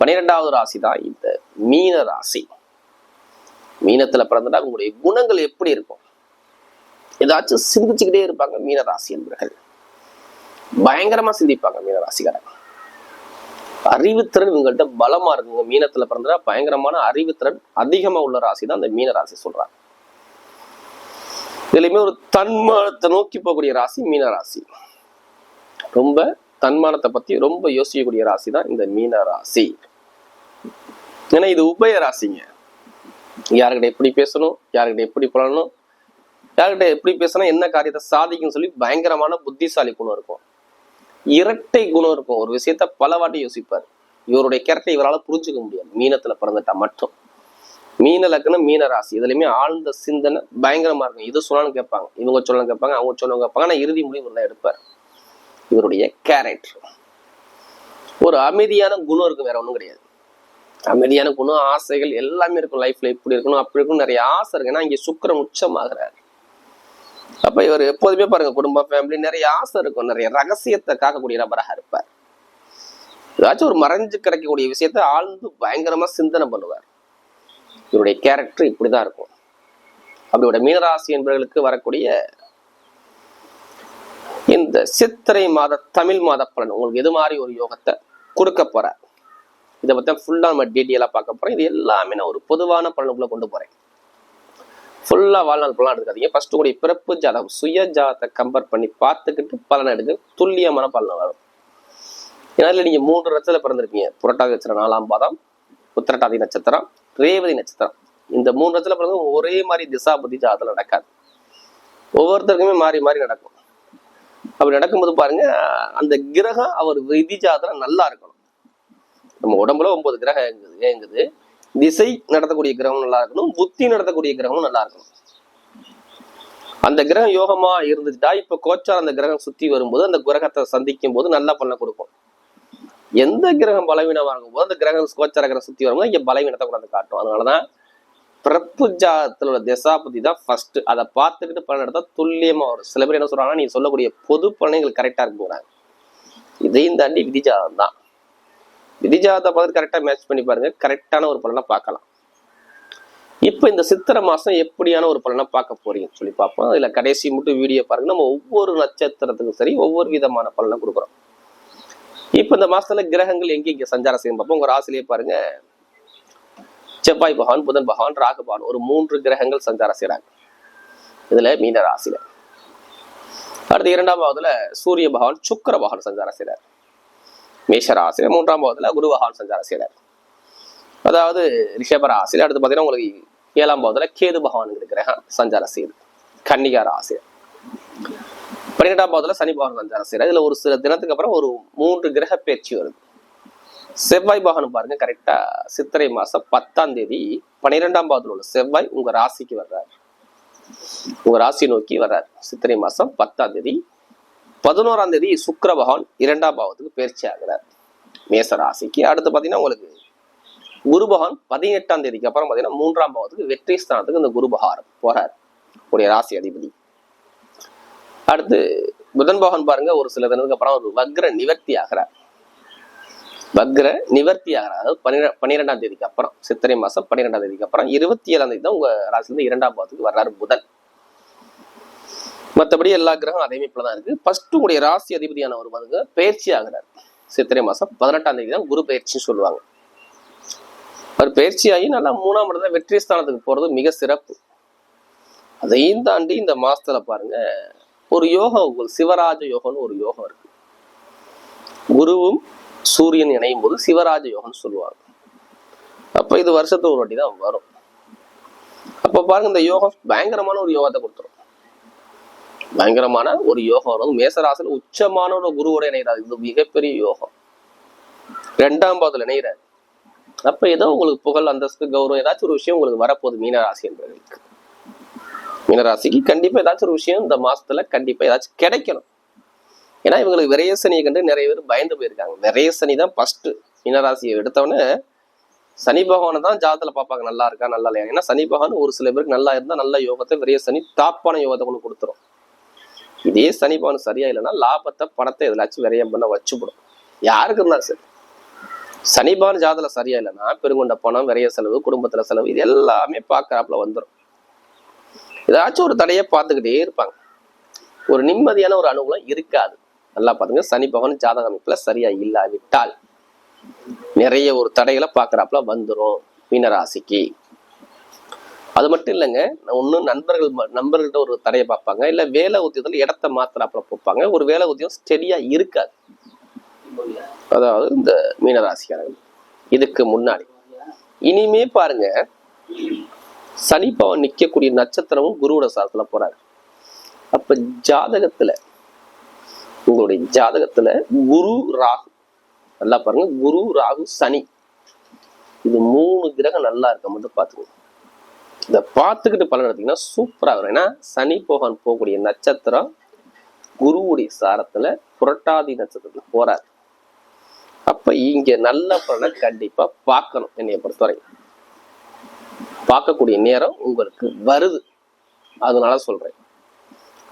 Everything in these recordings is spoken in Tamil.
பனிரெண்டாவது ராசி தான் இந்த மீன ராசி. மீனத்துல பிறந்துட்டா உங்களுடைய குணங்கள் எப்படி இருக்கும்? ஏதாச்சும் சிந்திச்சுக்கிட்டே இருப்பாங்க மீன ராசி என்பர்கள். பயங்கரமா சிந்திப்பாங்க மீன ராசிக்காரங்க அறிவுத்திறன் இவங்கள்ட்ட பலமா இருக்குங்க. மீனத்துல பிறந்தா பயங்கரமான அறிவுத்திறன் அதிகமா உள்ள ராசி தான் அந்த மீன ராசி சொல்றாங்க. இதுலயுமே ஒரு தன்மானத்தை நோக்கி போகக்கூடிய ராசி மீன ராசி. ரொம்ப தன்மானத்தை பத்தி ரொம்ப யோசிக்கக்கூடிய ராசி தான் இந்த மீன ராசி. ஏன்னா இது உபய ராசிங்க. யாருக்கிட்ட எப்படி பேசணும் யாருக்கிட்ட எப்படி பழகணும் யார்கிட்ட எப்படி பேசினா என்ன காரியத்தை சாதிக்கும் சொல்லி பயங்கரமான புத்திசாலி குணம் இருக்கும். இரட்டை குணம் இருக்கும். ஒரு விஷயத்த பல வாட்டி யோசிப்பார். இவருடைய கேரக்டர் இவரால் புரிஞ்சுக்க முடியாது. மீனத்துல பிறந்துட்டா மட்டும். மீன லக்னம் மீன ராசி. இதுலயுமே ஆழ்ந்த சிந்தனை பயங்கரமா இருக்கும். இது சொல்லணும்னு கேட்பாங்க. இவங்க சொல்லணும் கேட்பாங்க அவங்க சொல்லணும் கேட்பாங்க. ஆனா இறுதி முடிவு தான் எடுப்பார். இவருடைய கேரக்டர் ஒரு அமைதியான குணம் இருக்கும் வேற ஒன்றும் கிடையாது. அமைதியான குணம் ஆசைகள் எல்லாமே இருக்கும் லைஃப்ல இப்படி இருக்கணும் அப்படி இருக்கணும் நிறைய ஆசை இருக்கு. ஏன்னா இங்க சுக்கரம் உச்சமாகிறார். அப்ப இவர் எப்போதுமே பாருங்க குடும்ப ஃபேமிலி நிறைய ஆசை இருக்கும். நிறைய ரகசியத்தை காக்கக்கூடிய நபராக இருப்பார். ஏதாச்சும் ஒரு மறைஞ்சு கிடைக்கக்கூடிய விஷயத்த ஆழ்ந்து பயங்கரமா சிந்தனை பண்ணுவார். இவருடைய கேரக்டர் இப்படிதான் இருக்கும். அப்படியோட மீனராசி என்பவர்களுக்கு வரக்கூடிய இந்த சித்திரை மாத தமிழ் மாத பலன் உங்களுக்கு எது மாதிரி ஒரு யோகத்தை கொடுக்க போறார்? இதை பத்தி ஃபுல்லா நம்ம டீட்டெயிலாக பார்க்க போறோம். இது எல்லாமே நான் ஒரு பொதுவான பலனுக்குள்ள கொண்டு போறேன். ஃபுல்லா வாழ்நாள் பலன் எடுக்காதீங்க ஃபர்ஸ்ட் உங்களுடைய பிறப்பு ஜாதகம் சுய ஜாதத்தை கம்பேர் பண்ணி பார்த்துக்கிட்டு பலன் எடுக்க துல்லியமான பலன் வரும். ஏன்னா இதுல நீங்க மூன்று நட்சத்திரம் பிறந்திருப்பீங்க புரட்டாதி நட்சத்திரம் நாலாம் பாதம் உத்திரட்டாதி நட்சத்திரம் ரேவதி நட்சத்திரம். இந்த மூணு நட்சத்திரம் பிறகு ஒரே மாதிரி திசா புத்தி ஜாதகம் நடக்காது. ஒவ்வொருத்தருக்குமே மாறி மாறி நடக்கும். அப்படி நடக்கும்போது பாருங்க அந்த கிரகம் அவர் விதி ஜாதகம் நல்லா இருக்கணும். நம்ம உடம்புல ஒன்பது கிரகம் இயங்குது இயங்குது திசை நடத்தக்கூடிய கிரகம் நல்லா இருக்கணும் புத்தி நடத்தக்கூடிய கிரகமும் நல்லா இருக்கணும். அந்த கிரகம் யோகமா இருந்துட்டா இப்ப கோச்சார் அந்த கிரகம் சுத்தி வரும்போது அந்த கிரகத்தை சந்திக்கும் போது நல்லா பண்ண கொடுக்கும். எந்த கிரகம் பலவீனமா இருக்கும் போது அந்த கிரகம் கோச்சார கிரகம் சுத்தி வரும்போது இங்க பலவீனத்தை கொண்டாந்து காட்டும். அதனாலதான் பிறப்பு ஜாதத்துல உள்ள திசாபதி தான் ஃபர்ஸ்ட் அதை பார்த்துக்கிட்டு பலன் எடுத்தா துல்லியமா வரும். சில பேர் என்ன சொல்றாங்கன்னா நீ சொல்லக்கூடிய பொது பலனை எங்களுக்கு கரெக்டா இருக்குங்கிறாங்க இதையும் தாண்டி விதி தான். விதிஜாதா ஜாதகத்தை பார்த்து கரெக்டா மேட்ச் பண்ணி பாருங்க. கரெக்டான ஒரு பலனை பார்க்கலாம். இப்போ இந்த சித்திரை மாசம் எப்படியான ஒரு பலனை பார்க்க போறீங்கன்னு சொல்லி பார்ப்போம். அதுல கடைசி மட்டும் வீடியோ பாருங்க. நம்ம ஒவ்வொரு நட்சத்திரத்துக்கும் சரி ஒவ்வொரு விதமான பலனை கொடுக்குறோம். இப்போ இந்த மாசத்துல கிரகங்கள் எங்க இங்க சஞ்சாரம் செய்யும் பார்ப்போம். உங்க ராசிலேயே பாருங்க. செவ்வாய் பகவான் புதன் பகவான் ராகு பகவான் ஒரு மூன்று கிரகங்கள் சஞ்சாரம் செய்கிறாங்க இதுல மீன ராசியில. அடுத்து இரண்டாம் பாவத்துல சூரிய பகவான் சுக்கிர பகவான் சஞ்சாரம் செய்கிறார் மேஷராசியில் மூன்றாம் பாவத்தில் குரு பகவான் சஞ்சாரம் செய்கிறார் அதாவது ரிஷப அடுத்து பாத்தீங்கன்னா உங்களுக்கு ஏழாம் பாவத்தில் கேது பகவானுக்கு கிரகம் சஞ்சாரம் செய்யுது. கன்னிகா ராசி. பன்னிரெண்டாம் பாவத்தில் சனி பகவான் சஞ்சாரம் செய்கிறார் இதுல ஒரு சில தினத்துக்கு அப்புறம் ஒரு மூன்று கிரக பேச்சு வருது. செவ்வாய் பகவான் பாருங்க கரெக்டா சித்திரை மாசம் பத்தாம் தேதி பன்னிரெண்டாம் பாவத்தில் உள்ள செவ்வாய் உங்க ராசிக்கு வர்றாரு. உங்க ராசி நோக்கி வர்றாரு. சித்திரை மாசம் பத்தாம் தேதி பதினோராம் தேதி சுக்கர பகவான் இரண்டாம் பாவத்துக்கு பயிற்சி ஆகிறார். மேச ராசிக்கு. அடுத்து பாத்தீங்கன்னா உங்களுக்கு குரு பகவான் பதினெட்டாம் தேதிக்கு அப்புறம் பாத்தீங்கன்னா மூன்றாம் பாவத்துக்கு வெற்றி ஸ்தானத்துக்கு இந்த குரு பகவான் போறார். உடைய ராசி அதிபதி. அடுத்து புதன் பகவான் பாருங்க ஒரு சில தினத்துக்கு அப்புறம் ஒரு வக்ர நிவர்த்தி ஆகிறார். வக்ர நிவர்த்தி ஆகிறார். அதாவது பன்னிரெ பன்னிரெண்டாம் தேதிக்கு அப்புறம் சித்திரை மாசம் பன்னிரெண்டாம் தேதிக்கு அப்புறம் இருபத்தி ஏழாம் தேதி தான் உங்க ராசிலிருந்து இரண்டாம் பாவத்துக்கு வர்றாரு புதன். மற்றபடி எல்லா கிரகம் அதே அமைப்பில் தான் இருக்கு. ஃபர்ஸ்ட் உடைய ராசி அதிபதியான ஒரு பாருங்க பயிற்சி ஆகிறார். சித்திரை மாசம் பதினெட்டாம் தேதி தான் குரு பயிற்சின்னு சொல்லுவாங்க. அவர் பயிற்சி ஆகி நல்லா மூணாம் இடத்துல வெற்றி ஸ்தானத்துக்கு போறது மிக சிறப்பு. அதையும் தாண்டி இந்த மாசத்துல பாருங்க ஒரு யோகம் உங்கள் சிவராஜ யோகம்னு ஒரு யோகம் இருக்கு. குருவும் சூரியன் இணையும் போது சிவராஜ யோகம்னு சொல்லுவாங்க. அப்போ இது வருஷத்துக்கு ஒரு வாட்டி தான் வரும். அப்ப பாருங்க இந்த யோகம் பயங்கரமான ஒரு யோகத்தை கொடுத்துரும். பயங்கரமான ஒரு யோகம். வரும் மேசராசில உச்சமான ஒரு குருவோட இணைகிறார். இது மிகப்பெரிய யோகம். ரெண்டாம் பாதத்தில் இணைகிறார். அப்ப ஏதோ உங்களுக்கு புகழ் அந்தஸ்து கௌரவம் ஏதாச்சும் ஒரு விஷயம் உங்களுக்கு வரப்போகுது மீனராசி என்பவர்களுக்கு. மீனராசிக்கு கண்டிப்பா ஏதாச்சும் ஒரு விஷயம் இந்த மாசத்துல கண்டிப்பா ஏதாச்சும் கிடைக்கணும். ஏன்னா இவங்களுக்கு விரயசனியை கண்டு நிறைய பேர் பயந்து போயிருக்காங்க. விரயசனி தான் ஃபர்ஸ்ட் மீனராசியை எடுத்தவொடனே சனி பகவானை தான் ஜாதத்துல பார்ப்பாங்க. நல்லா இருக்கா நல்லா இல்லையா? ஏன்னா சனி பகவான் ஒரு சில பேருக்கு நல்லா இருந்தா நல்ல யோகத்தை விரயசனி தாப்பான யோகத்தை கொண்டு கொடுத்துரும். இதே சனி பவன் சரியா இல்லைன்னா லாபத்தை பணத்தை எதுலாச்சும் விரயம் பண்ண வச்சுப்படும் யாருக்கு இருந்தாலும் சரி. சனி பவன் ஜாதல சரியா இல்லைன்னா பெருங்கொண்ட பணம் விரைய செலவு குடும்பத்துல செலவு இது எல்லாமே பார்க்கறாப்புல வந்துடும் ஏதாச்சும் ஒரு தடையை பார்த்துக்கிட்டே இருப்பாங்க. ஒரு நிம்மதியான ஒரு அனுகூலம் இருக்காது. நல்லா பாத்துங்க சனி பகவான் ஜாதக அமைப்புல சரியா இல்லாவிட்டால் நிறைய ஒரு தடைகளை பார்க்கறாப்புல வந்துடும் மீனராசிக்கு. அது மட்டும் இல்லைங்க ஒன்றும் நண்பர்கள் நண்பர்கள்ட்ட ஒரு தடையை பார்ப்பாங்க இல்ல வேலை உத்தியத்தில் இடத்த மாத்திராப்புல பார்ப்பாங்க. ஒரு வேலை உத்தியம் ஸ்டெடியாக இருக்காது. அதாவது இந்த மீனராசிக்காரர்கள். இதுக்கு முன்னாடி. இனிமே பாருங்க சனி நிற்கக்கூடிய நட்சத்திரமும் குருவோட சாரத்துல போறாரு. அப்ப ஜாதகத்துல உங்களுடைய ஜாதகத்துல குரு ராகு நல்லா பாருங்க குரு ராகு சனி. இது மூணு கிரகம் நல்லா இருக்க மட்டும் பாத்துக்கோங்க இதை பார்த்துக்கிட்டு பலன் எடுத்தீங்கன்னா சூப்பரா வரும். ஏன்னா சனி போகன் போகக்கூடிய நட்சத்திரம் குருவுடைய சாரத்துல புரட்டாதி நட்சத்திரத்துல போறாரு. அப்ப இங்கே நல்ல பலனை கண்டிப்பா பார்க்கணும் என்னைய பொறுத்தவரை பார்க்கக்கூடிய நேரம் உங்களுக்கு வருது. அதனால சொல்றேன்.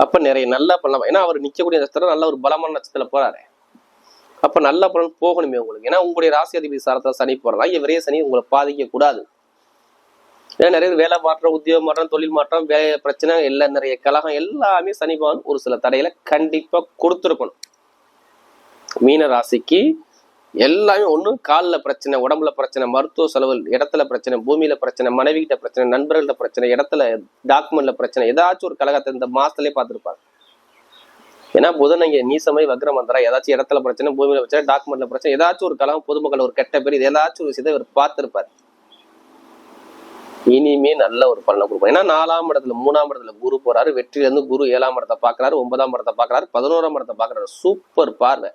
அப்ப நிறைய நல்ல பலன் ஏன்னா அவர் நிற்கக்கூடிய நட்சத்திரம் நல்ல ஒரு பலமான நட்சத்திரத்துல போறாரு. அப்ப நல்ல பலன் போகணுமே உங்களுக்கு. ஏன்னா உங்களுடைய ராசி அதிபதி சாரத்தில் சனி போகிறதா இங்கே விரைய சனி உங்களை பாதிக்கக்கூடாது. ஏன்னா நிறைய வேலை மாற்றம் உத்தியோக மாற்றம் தொழில் மாற்றம் வே பிரச்சனை எல்லாம் நிறைய கலகம் எல்லாமே சனி பகவான் ஒரு சில தடையில கண்டிப்பா கொடுத்துருக்கணும். மீன ராசிக்கு எல்லாமே ஒண்ணு காலில் பிரச்சனை உடம்புல பிரச்சனை மருத்துவ செலவு இடத்துல பிரச்சனை பூமியில பிரச்சனை மனைவி கிட்ட பிரச்சனை நண்பர்கள்ட்ட பிரச்சனை இடத்துல டாக்குமெண்ட்ல பிரச்சனை ஏதாச்சும் ஒரு கழகத்தை இந்த மாசத்துலயே பார்த்துருப்பாங்க. ஏன்னா புதன் இங்கே நீசமை வக்ரம் வந்தரா ஏதாச்சும் இடத்துல பிரச்சனை பூமியில பிரச்சனை டாக்குமெண்ட்ல பிரச்சனை ஏதாச்சும் ஒரு கலகம் பொதுமக்கள் ஒரு கெட்ட பேர் இது ஏதாச்சும் ஒரு விஷயத்தை இவர் பார்த்துருப்பாரு. இனிமே நல்ல ஒரு பலனை கொடுப்பார் ஏன்னா நாலாம் இடத்துல மூணாம் இடத்துல குரு போறாரு. வெற்றியிலேருந்து குரு ஏழாம் இடத்தை பாக்குறாரு ஒன்பதாம் இடத்தை பாக்குறாரு பதினோராம் இடத்தை பாக்குறாரு சூப்பர் பார்வை.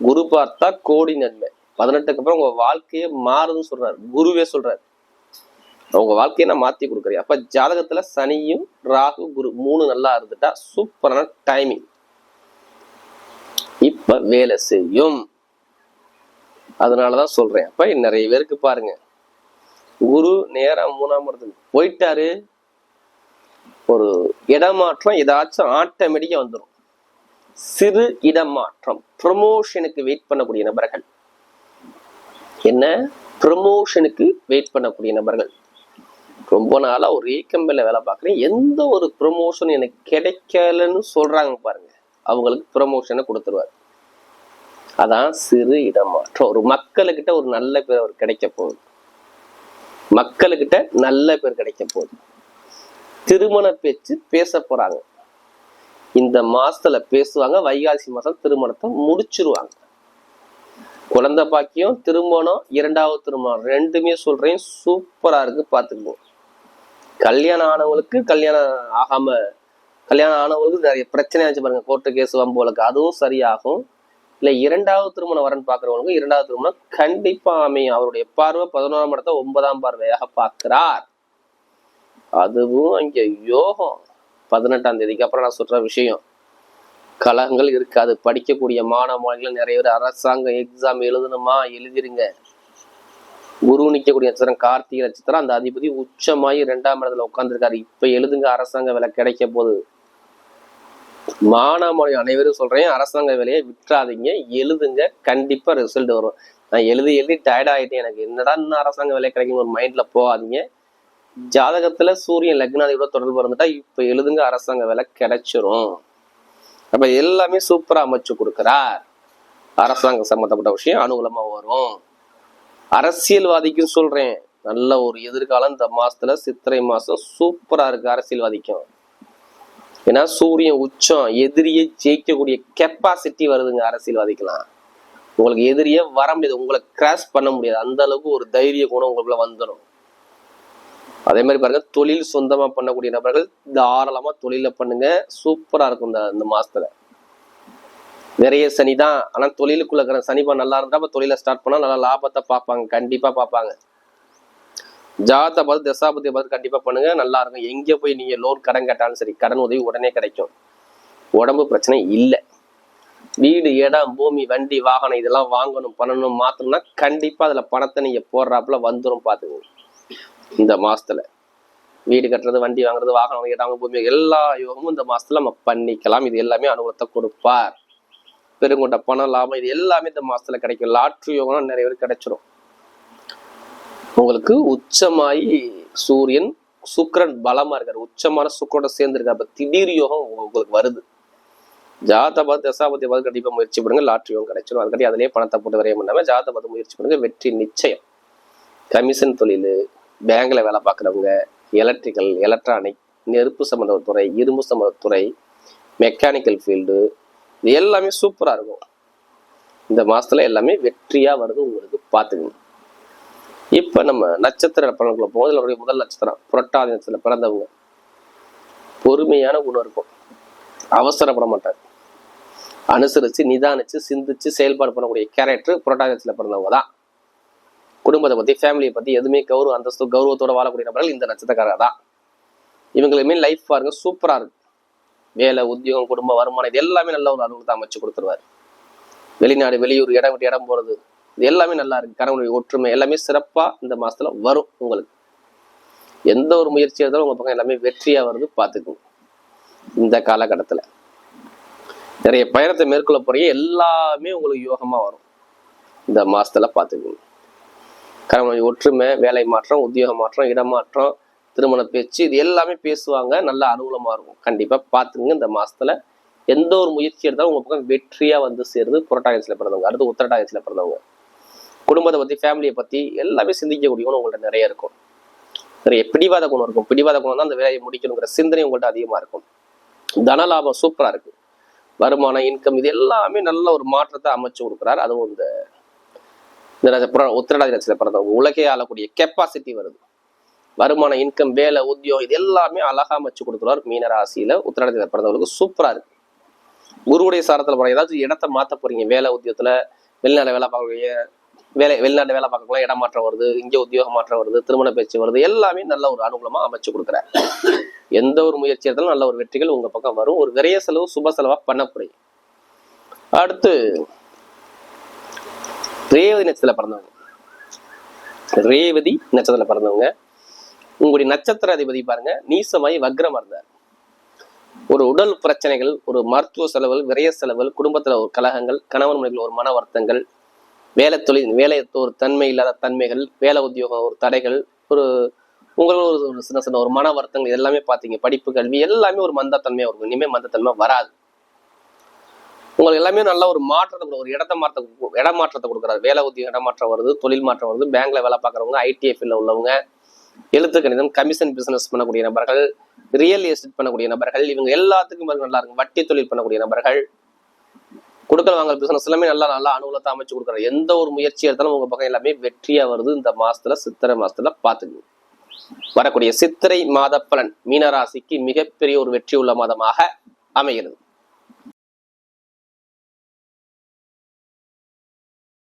குரு பார்த்தா கோடி நன்மை. பதினெட்டுக்கு அப்புறம் உங்க வாழ்க்கையே மாறுதுன்னு சொல்றாரு. குருவே சொல்றாரு. அவங்க வாழ்க்கையை நான் மாத்தி கொடுக்குறேன். அப்ப ஜாதகத்துல சனியும் ராகு குரு மூணு நல்லா இருந்துட்டா சூப்பரான டைமிங் இப்ப வேலை செய்யும். அதனாலதான் சொல்றேன். அப்ப நிறைய பேருக்கு பாருங்க. குரு நேரா மூணாம் இடத்துக்கு போயிட்டாரு. ஒரு இடமாற்றம் ஏதாச்சும் ஆட்டோமேட்டிக்கா வந்துடும் சிறு இடமாற்றம் ப்ரமோஷனுக்கு வெயிட் பண்ணக்கூடிய நபர்கள். என்ன? ப்ரமோஷனுக்கு வெயிட் பண்ணக்கூடிய நபர்கள். ரொம்ப நாளா ஒரு ஏக்கம்பில வேலை பார்க்குறேன். எந்த ஒரு ப்ரமோஷன் எனக்கு கிடைக்கலன்னு சொல்றாங்க பாருங்க. அவங்களுக்கு ப்ரமோஷனை கொடுத்துருவாரு. அதான் சிறு இடமாற்றம். ஒரு மக்களுக்கிட்ட ஒரு நல்ல பேர் அவர் கிடைக்க போகுது. மக்களுக்கிட்ட நல்ல பேர் கிடைக்க போகுது. திருமண பேச்சு பேச போறாங்க. இந்த மாசத்துல பேசுவாங்க வைகாசி மாசம் திருமணத்தை முடிச்சிருவாங்க. குழந்தை பாக்கியம் திருமணம் இரண்டாவது திருமணம் ரெண்டுமே சொல்றேன் சூப்பரா இருக்கு பாத்துக்கோ கல்யாணம் ஆனவங்களுக்கு கல்யாணம் ஆகாம கல்யாணம் ஆனவங்களுக்கு நிறைய பிரச்சனை ஆச்சு பாருங்க கோர்ட்டு கேஸ் வம்போலுக்கு அதுவும் சரியாகும். இல்ல இரண்டாவது திருமணம் வரன்னு பாக்குறவங்களுக்கு இரண்டாவது திருமணம் கண்டிப்பா அமையும். அவருடைய பார்வை பதினோராம் இடத்த ஒன்பதாம் பார்வையாக பார்க்கிறார். அதுவும் அங்கே யோகம். பதினெட்டாம் தேதிக்கு அப்புறம் நான் சொல்ற விஷயம். கலகங்கள் இருக்காது. படிக்கக்கூடிய மாணவ மாணவிகள் நிறைய பேர் அரசாங்க எக்ஸாம் எழுதணுமா? எழுதிருங்க. குரு நிற்கக்கூடிய நட்சத்திரம் கார்த்திகை நட்சத்திரம். அந்த அதிபதி உச்சமாயி ரெண்டாம் இடத்துல உட்காந்துருக்காரு இப்ப எழுதுங்க அரசாங்க வேலை கிடைக்க போகுது. மாணவ அனைவரும் சொல்றேன். அரசாங்க வேலையை விட்டுறாதீங்க. எழுதுங்க. கண்டிப்பா ரிசல்ட் வரும். நான் எழுதி எழுதி டயர்ட் ஆயிட்டேன். எனக்கு என்னடா இன்னும் அரசாங்க வேலை கிடைக்கும் ஒரு மைண்ட்ல போகாதீங்க. ஜாதகத்துல சூரியன் லக்னாதியோட தொடர்பு இருந்துட்டா இப்ப எழுதுங்க. அரசாங்க வேலை கிடைச்சிரும். அப்ப எல்லாமே சூப்பரா அமைச்சு கொடுக்கிறார். அரசாங்கம் சம்மந்தப்பட்ட விஷயம் அனுகூலமா வரும். அரசியல்வாதிக்கும் சொல்றேன். நல்ல ஒரு எதிர்காலம் இந்த மாசத்துல. சித்திரை மாசம் சூப்பரா இருக்கு அரசியல்வாதிக்கும். ஏன்னா சூரியன் உச்சம் எதிரியை ஜெயிக்கக்கூடிய கெப்பாசிட்டி வருதுங்க அரசியல்வாதிக்கலாம் உங்களுக்கு எதிரியே வர முடியாது உங்களை கிராஸ் பண்ண முடியாது. அந்த அளவுக்கு ஒரு தைரிய குணம் உங்களுக்குள்ள வந்துடும் அதே மாதிரி பாருங்க தொழில் சொந்தமா பண்ணக்கூடிய நபர்கள் தாராளமா தொழில பண்ணுங்க சூப்பரா இருக்கும் இந்த இந்த மாசத்துல. நிறைய சனி தான் ஆனா தொழிலுக்குள்ள இருக்கிற சனிப்பா நல்லா இருந்தா அப்ப தொழில ஸ்டார்ட் பண்ணா நல்லா லாபத்தை பார்ப்பாங்க கண்டிப்பா பார்ப்பாங்க. ஜாதத்தை பார்த்து தசாபதியை பார்த்து கண்டிப்பாக பண்ணுங்க. நல்லா இருக்கும். போய் நீங்கள் லோன் கடன் கேட்டாலும் சரி கடன் உதவி உடனே கிடைக்கும். உடம்பு பிரச்சனை இல்லை. வீடு இடம் பூமி வண்டி வாகனம் இதெல்லாம் வாங்கணும் பண்ணணும் மாற்றணும்னா கண்டிப்பாக அதில் பணத்தை நீங்கள் போடுறாப்புல வந்துடும் பார்த்துக்கோங்க இந்த மாதத்தில் வீடு கட்டுறது வண்டி வாங்குறது வாகனம் இடம் பூமி எல்லா யோகமும் இந்த மாதத்தில் நம்ம பண்ணிக்கலாம். இது எல்லாமே அனுபவத்தை கொடுப்பார். பெருங்கொண்ட பணம் லாபம் இது எல்லாமே இந்த மாதத்தில் கிடைக்கும். லாட்ரி யோகம் நிறைய பேர் கிடைச்சிரும். உங்களுக்கு உச்சமாய் சூரியன் சுக்கிரன் பலமா இருக்காரு. உச்சமான சுக்கரோட சேர்ந்திருக்காரு. அப்ப திடீர் யோகம் உங்களுக்கு வருது. ஜாத பார்த்து தசாபதி பார்த்து கண்டிப்பா முயற்சி பண்ணுங்க. லாட்ரி யோகம் கிடைச்சிடும் அதுக்கடி அதிலே பணத்தை போட்டு வரைய பண்ணாம ஜாத பார்த்து முயற்சி பண்ணுங்க. வெற்றி நிச்சயம். கமிஷன் தொழில் பேங்க்ல வேலை பார்க்குறவங்க எலக்ட்ரிக்கல் எலக்ட்ரானிக் நெருப்பு சம்மந்த துறை இரும்பு சம்மந்த துறை மெக்கானிக்கல் ஃபீல்டு இது எல்லாமே சூப்பராக இருக்கும். இந்த மாதத்தில் எல்லாமே வெற்றியாக வருது உங்களுக்கு. பார்த்துக்கணும் இப்ப நம்ம நட்சத்திர பலன்களை போகும் இதுல முதல் நட்சத்திரம் புரட்டாதி நட்சத்திரம் பிறந்தவங்க. பொறுமையான குணம் இருக்கும். அவசரப்பட மாட்டாங்க. அனுசரித்து நிதானிச்சு சிந்திச்சு செயல்பாடு பண்ணக்கூடிய கேரக்டர் புரட்டாதி நட்சத்திரம் பிறந்தவங்க தான். குடும்பத்தை பத்தி ஃபேமிலியை பத்தி எதுவுமே கௌரவ அந்தஸ்து கௌரவத்தோட வாழக்கூடிய நபர்கள் இந்த நட்சத்திரக்காரர் தான். இவங்களுமே லைஃப் பாருங்க சூப்பரா இருக்கு வேலை உத்தியோகம் குடும்ப வருமானம் இது எல்லாமே நல்ல ஒரு அனுபவத்தை அமைச்சு கொடுத்துருவாரு. வெளிநாடு வெளியூர் இடம் விட்டு இடம் போறது இது எல்லாமே நல்லா இருக்கு. கணவனுடைய ஒற்றுமை எல்லாமே சிறப்பா இந்த மாசத்துல வரும் உங்களுக்கு. எந்த ஒரு முயற்சி இருந்தாலும் உங்க பக்கம் எல்லாமே வெற்றியா வருது பார்த்துக்கோங்க இந்த காலகட்டத்துல. நிறைய பயணத்தை மேற்கொள்ள போறீங்க எல்லாமே உங்களுக்கு யோகமா வரும். இந்த மாசத்துல பார்த்துக்கோங்க கணவனுடைய ஒற்றுமை வேலை மாற்றம் உத்தியோக மாற்றம் இடமாற்றம் திருமண பேச்சு இது எல்லாமே பேசுவாங்க. நல்ல அனுகூலமா இருக்கும். கண்டிப்பா பார்த்துங்க இந்த மாசத்துல. எந்த ஒரு முயற்சி எடுத்தாலும் உங்க பக்கம் வெற்றியா வந்து சேருது புரட்டாயசில பிறந்தவங்க. அடுத்து உத்தரட்டாயசில பிறந்தவங்க. குடும்பத்தை பத்தி ஃபேமிலியை பத்தி எல்லாமே சிந்திக்கக்கூடிய குணம் உங்கள்ட்ட நிறைய இருக்கும். நிறைய பிடிவாத குணம் இருக்கும். பிடிவாத குணம் தான் அந்த வேலையை முடிக்கணுங்கிற சிந்தனை உங்கள்ட்ட அதிகமா இருக்கும். தன லாபம் சூப்பரா இருக்கு. வருமானம் இன்கம் இது எல்லாமே நல்ல ஒரு மாற்றத்தை அமைச்சு கொடுக்குறாரு. அதுவும் இந்த இந்த ராசி- உத்திரடாதி பிறந்தவங்க உலகே ஆளக்கூடிய கெப்பாசிட்டி வருது. வருமானம் இன்கம் வேலை உத்தியோகம் இது எல்லாமே அழகா அமைச்சு கொடுக்குறார் மீன ராசியில உத்திரடாதியில பிறந்தவங்களுக்கு சூப்பரா இருக்கு. குருவுடைய சாரத்துல போற ஏதாச்சும் இடத்த மாத்த போறீங்க. வேலை உத்தியோகத்துல வெளிநாடு வேலை பார்க்குறீங்க வேலை வெளிநாட்டு வேலை பார்க்கலாம் இடம் மாற்றம் வருது இங்க உத்தியோகம் மாற்றம் வருது திருமண பேச்சு வருது எல்லாமே நல்ல ஒரு அனுகூலமா அமைச்சு கொடுக்குறேன். எந்த ஒரு முயற்சி எடுத்தாலும் நல்ல ஒரு வெற்றிகள் உங்க பக்கம் வரும். ஒரு விரைய செலவு சுப செலவா பண்ணக்கூடிய. அடுத்து ரேவதி நட்சத்திரத்துல பிறந்தவங்க. ரேவதி நட்சத்திரத்துல பிறந்தவங்க. உங்களுடைய நட்சத்திர அதிபதி பாருங்க நீசமாய் வக்ரமா இருந்தார். ஒரு உடல் பிரச்சனைகள் ஒரு மருத்துவ செலவுகள் விரைய செலவுகள் குடும்பத்துல ஒரு கலகங்கள் கணவன் மனைவிகள் ஒரு மன வருத்தங்கள் வேலை தொழில் வேலை ஒரு தன்மை இல்லாத தன்மைகள் வேலை உத்தியோகம் ஒரு தடைகள் ஒரு உங்களுக்கு ஒரு சின்ன சின்ன ஒரு மன வருத்தங்கள் எல்லாமே பார்த்தீங்க படிப்பு கல்வி எல்லாமே ஒரு மந்தத்தன்மையா இருக்கும். இனிமே மந்தத்தன்மை வராது. உங்களுக்கு எல்லாமே நல்ல ஒரு மாற்றத்தை ஒரு இடத்த மாற்ற இடமாற்றத்தை கொடுக்குறாரு. வேலை உத்தியோக இடமாற்றம் வருது தொழில் மாற்றம் வருது. பேங்க்ல வேலை பார்க்குறவங்க ஐடிஎஃப்ல உள்ளவங்க எழுத்து கணிதம் கமிஷன் பிசினஸ் பண்ணக்கூடிய நபர்கள் ரியல் எஸ்டேட் பண்ணக்கூடிய நபர்கள் இவங்க எல்லாத்துக்கும் நல்லா இருக்கும். வட்டி தொழில் பண்ணக்கூடிய நபர்கள் கொடுக்கல் வாங்கல் பிசினஸ் எல்லாமே நல்லா நல்லா அனுகூலத்தை அமைச்சு கொடுக்குறாரு எந்த ஒரு முயற்சி எடுத்தாலும் உங்க பக்கம் எல்லாமே வெற்றியா வருது இந்த மாசத்துல சித்திரை மாசத்துல பாத்துக்கணும் வரக்கூடிய சித்திரை மாத பலன் மீனராசிக்கு மிகப்பெரிய ஒரு வெற்றி உள்ள மாதமாக அமைகிறது.